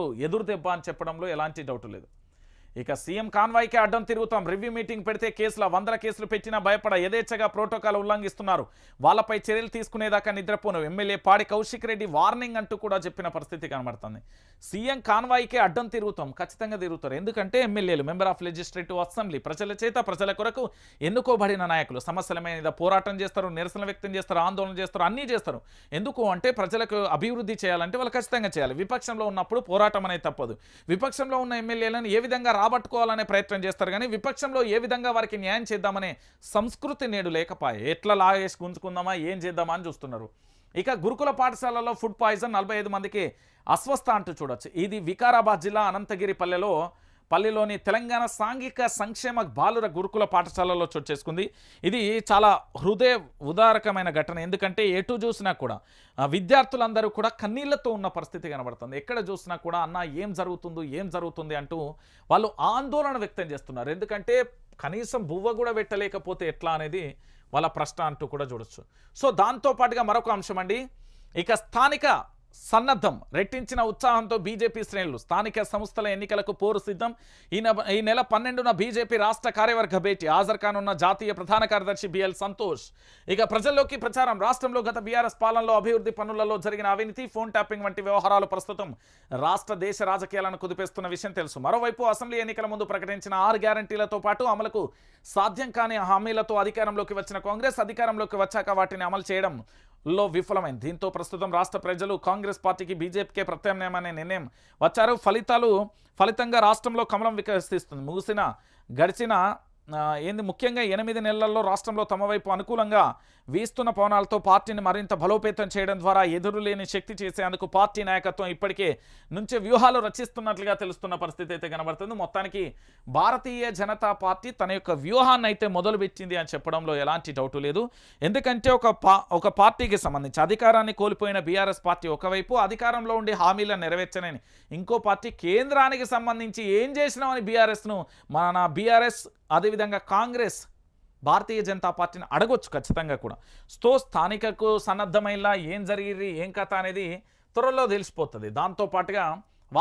ఎదురు దెబ్బ అని చెప్పడంలో ఎలాంటి డౌట్ లేదు. ఇక సీఎం కాన్వాయ్కే అడ్డం తిరుగుతాం. రివ్యూ మీటింగ్ పెడితే కేసుల వందల కేసులు పెట్టినా భయపడ యథేచ్ఛగా ప్రోటోకాల్ ఉల్లంఘిస్తున్నారు. వాళ్ళపై చర్యలు తీసుకునేదాకా నిద్రపోను. ఎమ్మెల్యే పాడి కౌశిక్ రెడ్డి వార్నింగ్ అంటూ కూడా చెప్పిన పరిస్థితి కనబడుతుంది. సీఎం కాన్వాయ్కే అడ్డం తిరుగుతాం. ఖచ్చితంగా తిరుగుతారు. ఎందుకంటే ఎమ్మెల్యేలు మెంబర్ ఆఫ్ లెజిస్లేటివ్ అసెంబ్లీ ప్రజల చేత ప్రజల కొరకు ఎన్నుకోబడిన నాయకులు సమస్యల మీద పోరాటం చేస్తారు నిరసన వ్యక్తం చేస్తారు ఆందోళన చేస్తారు అన్నీ చేస్తారు. ఎందుకు అంటే ప్రజలకు అభివృద్ధి చేయాలంటే వాళ్ళు ఖచ్చితంగా చేయాలి. విపక్షంలో ఉన్నప్పుడు పోరాటం అనేది తప్పదు. విపక్షంలో ఉన్న ఎమ్మెల్యేలను ఏ విధంగా రాబట్టుకోవాలనే ప్రయత్నం చేస్తారు కానీ విపక్షంలో ఏ విధంగా వారికి న్యాయం చేద్దామనే సంస్కృతి నేడు లేకపాయే. ఎట్లా లాగేసి గుంజుకుందామా ఏం చేద్దామా అని చూస్తున్నారు. ఇక గురుకుల పాఠశాలలో ఫుడ్ పాయిజన్ నలభై ఐదు మందికి అస్వస్థ అంటూ చూడొచ్చు. ఇది వికారాబాద్ జిల్లా అనంతగిరి పల్లెలో పల్లెలోని తెలంగాణ సాంఘిక సంక్షేమ బాలుర గురుకుల పాఠశాలలో చోటు చేసుకుంది. ఇది చాలా హృదయ ఉదారకమైన ఘటన. ఎందుకంటే ఎటు చూసినా కూడా విద్యార్థులందరూ కూడా కన్నీళ్ళతో ఉన్న పరిస్థితి కనబడుతుంది. ఎక్కడ చూసినా కూడా అన్న ఏం జరుగుతుందో ఏం జరుగుతుంది అంటూ వాళ్ళు ఆందోళన వ్యక్తం చేస్తున్నారు. ఎందుకంటే కనీసం బువ్వ కూడా పెట్టలేకపోతే ఎట్లా అనేది వాళ్ళ ప్రశ్న అంటూ కూడా చూడొచ్చు. సో దాంతో పాటుగా మరొక అంశం అండి. ఇక స్థానిక సన్నద్ధం రెట్టించిన ఉత్సాహంతో బీజేపీ శ్రేణులు స్థానిక సంస్థల ఎన్నికలకు పోరు సిద్ధం. ఈ నెల ఈ నెల పన్నెండున బీజేపీ రాష్ట్ర కార్యవర్గ భేటీ. హాజరు కానున్న జాతీయ ప్రధాన కార్యదర్శి బిఎల్ సంతోష్. ఇక ప్రజల్లోకి ప్రచారం. రాష్ట్రంలో గత బీఆర్ఎస్ పాలనలో అభివృద్ధి పనులలో జరిగిన అవినీతి ఫోన్ ట్యాపింగ్ వంటి వ్యవహారాలు ప్రస్తుతం రాష్ట్ర దేశ రాజకీయాలను కుదిపేస్తున్న విషయం తెలుసు. మరోవైపు అసెంబ్లీ ఎన్నికల ముందు ప్రకటించిన ఆరు గ్యారంటీలతో పాటు అమలుకు సాధ్యం కాని హామీలతో అధికారంలోకి వచ్చిన కాంగ్రెస్ అధికారంలోకి వచ్చాక వాటిని అమలు చేయడం లో విఫలమైంది. దీంతో ప్రస్తుతం రాష్ట్ర ప్రజలు కాంగ్రెస్ పార్టీకి బీజేపీకే ప్రత్యామ్నాయమనే నిర్ణయం వచ్చారు. ఫలితాలు ఫలితంగా రాష్ట్రంలో కమలం వికసిస్తుంది. ముగిసిన గడిచిన ఏంది ముఖ్యంగా ఎనిమిది నెలల్లో రాష్ట్రంలో తమ వైపు అనుకూలంగా వీస్తున్న పవనాలతో పార్టీని మరింత బలోపేతం చేయడం ద్వారా ఎదురులేని శక్తి చేసేందుకు పార్టీ నాయకత్వం ఇప్పటికే నుంచి వ్యూహాలు రచిస్తున్నట్లుగా తెలుస్తున్న పరిస్థితి అయితే కనబడుతుంది. మొత్తానికి భారతీయ జనతా పార్టీ తన యొక్క వ్యూహాన్ని అయితే మొదలుపెట్టింది అని చెప్పడంలో ఎలాంటి డౌటు లేదు. ఎందుకంటే ఒక పా ఒక పార్టీకి సంబంధించి అధికారాన్ని కోల్పోయిన బీఆర్ఎస్ పార్టీ ఒకవైపు అధికారంలో ఉండి హామీలను నెరవేర్చనని ఇంకో పార్టీ కేంద్రానికి సంబంధించి ఏం చేసినామని బీఆర్ఎస్ను మన బీఆర్ఎస్ అదేవిధంగా కాంగ్రెస్ భారతీయ జనతా పార్టీని అడగొచ్చు ఖచ్చితంగా కూడా. సో స్థానికకు సన్నద్ధమైలా ఏం జరిగింది ఏం కథ అనేది త్వరలో తెలిసిపోతుంది. దాంతో పాటుగా